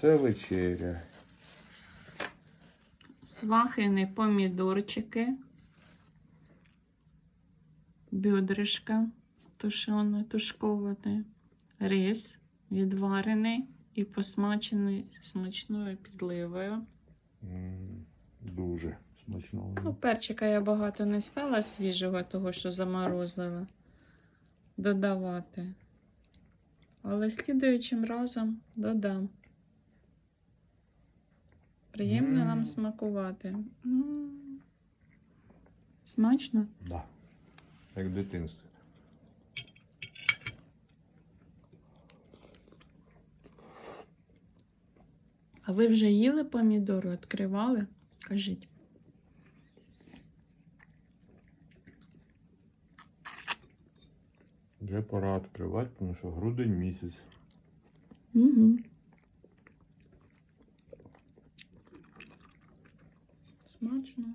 Це вечеря. Свахини помідорчики. Бедрышка тушене, тушковане. Рис відварений і посмачений смачною підливою. Дуже смачно. Ну, перчика я багато не стала свіжого, того, що заморозила, додавати. Але слідуючим разом додам. Приємно нам смакувати. М. Смачно? Да. Як в дитинстві. А ви вже їли помідори, відкривали? Кажіть. Вже пора відкривати, тому що грудень місяць. Угу. Смачно.